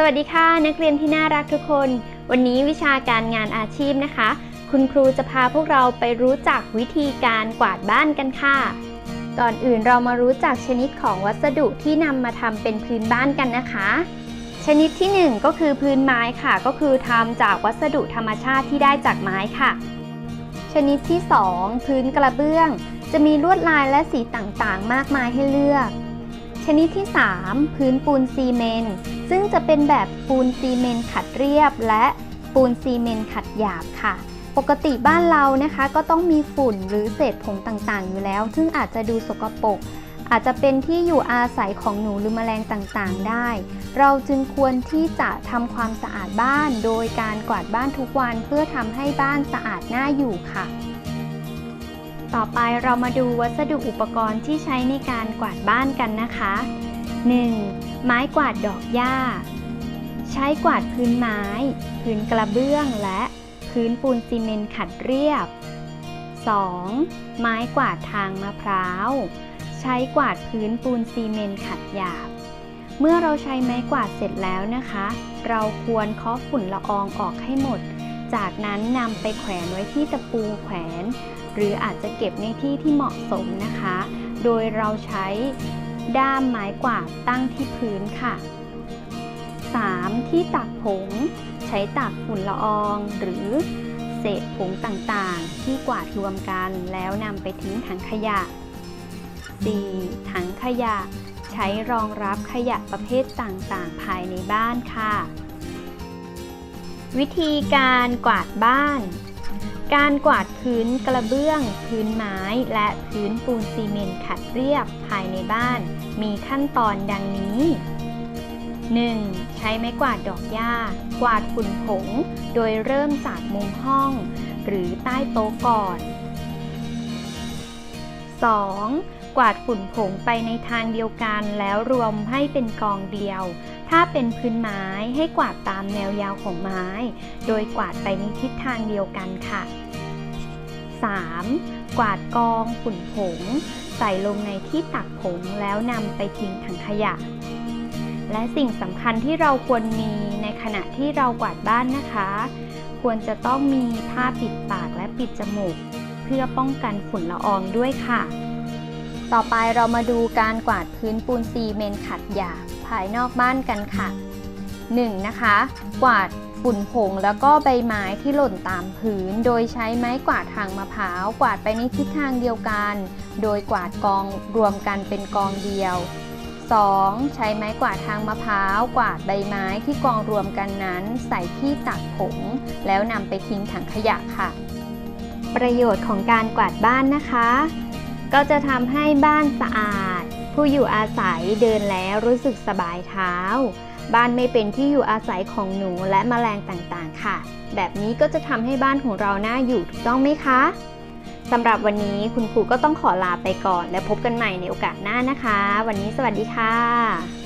สวัสดีค่ะ นักเรียนที่น่ารักทุกคน วันนี้วิชาการงานอาชีพนะคะ คุณครูจะพาพวกเราไปรู้จักวิธีการกวาดบ้านกันค่ะ ก่อนอื่นเรามารู้จักชนิดของวัสดุที่นำมาทำเป็นพื้นบ้านกันนะคะ ชนิดที่ 1 ก็คือพื้นไม้ค่ะ ก็คือทำจากวัสดุธรรมชาติที่ได้จากไม้ค่ะ ชนิดที่ 2 พื้นกระเบื้อง จะมีลวดลายและสีต่างๆ มากมายให้เลือก ชนิดที่ 3 พื้นปูนซีเมนต์ซึ่งจะเป็นแบบปูนซีเมนต์ขัดเรียบ และปูนซีเมนต์ขัดหยาบค่ะ ปกติบ้านเรานะคะก็ต้องมีฝุ่นหรือเศษผงต่างๆ อยู่แล้ว ซึ่งอาจจะดูสกปรกอาจจะเป็นที่อยู่อาศัยของหนูหรือแมลงต่างๆ ได้ เราจึงควรที่จะทำความสะอาดบ้าน โดยการกวาดบ้านทุกวันเพื่อทำให้บ้านสะอาดน่าอยู่ค่ะ ต่อไปเรามาดูวัสดุอุปกรณ์ที่ใช้ในการกวาดบ้านกันนะคะ 1. ไม้กวาดดอกหญ้า ใช้กวาดพื้นไม้ พื้นกระเบื้องและพื้นปูนซีเมนต์ขัดเรียบ 2. ไม้กวาดทางมะพร้าว ใช้กวาดพื้นปูนซีเมนต์ขัดหยาบ เมื่อเราใช้ไม้กวาดเสร็จแล้วนะคะ เราควรเคาะฝุ่นละอองออกให้หมด จากนั้นนำไปแขวนไว้ที่ตะปูแขวน หรืออาจจะเก็บในที่ที่เหมาะสมนะคะ โดยเราใช้ด้ามไม้กวาดตั้งที่พื้นค่ะ 3. ที่ตักผง ใช้ตักฝุ่นละออง หรือเศษผงต่างๆ ที่กวาดรวมกันแล้วนำไปทิ้งถังขยะ 4. ถังขยะ ใช้รองรับขยะประเภทต่างๆ ภายในบ้านค่ะ วิธีการกวาดบ้าน การกวาดพื้นกระเบื้อง พื้นไม้ และพื้นปูนซีเมนต์ขัดเรียบภายในบ้าน มีขั้นตอนดังนี้ 1. ใช้ไม้กวาดดอกหญ้า กวาดฝุ่นผง โดยเริ่มจากมุมห้อง หรือใต้โต๊ะก่อน 2. กวาดฝุ่นผงไปในทางเดียวกันแล้วรวมให้เป็นกองเดียว ถ้าเป็นพื้นไม้ให้กวาดตามแนวยาวของไม้ โดยกวาดไปในทิศทางเดียวกันค่ะ 3. กวาดกองฝุ่นผง ใส่ลงในที่ตักผงแล้วนำไปทิ้งถังขยะ และสิ่งสำคัญที่เราควรมีในขณะที่เรากวาดบ้านนะคะ ควรจะต้องมีผ้าปิดปากและปิดจมูก เพื่อป้องกันฝุ่นละอองด้วยค่ะ ต่อไปเรามาดูการกวาดพื้นปูนซีเมนต์ขัดหยาบภายนอกบ้านกันค่ะ 1. นะคะ กวาดฝุ่นผงแล้วก็ใบไม้ที่หล่นตามพื้น โดยใช้ไม้กวาดทางมะพร้าวกวาดไปในทิศทางเดียวกัน โดยกวาดกองรวมกันเป็นกองเดียว 2. ใช้ไม้กวาดทางมะพร้าวกวาดใบไม้ที่กองรวมกันนั้น ใส่ที่ตักผง แล้วนำไปทิ้งถังขยะค่ะ ประโยชน์ของการกวาดบ้านนะคะ ก็จะทำให้บ้านสะอาด ผู้อยู่อาศัยเดินแล้วรู้สึกสบายเท้า บ้านไม่เป็นที่อยู่อาศัยของหนูและแมลงต่างๆ ค่ะ แบบนี้ก็จะทำให้บ้านของเราน่าอยู่ถูกต้องไหมคะสำหรับวันนี้คุณครูก็ต้องขอลาไปก่อน และพบกันใหม่ในโอกาสหน้านะคะ วันนี้สวัสดีค่ะ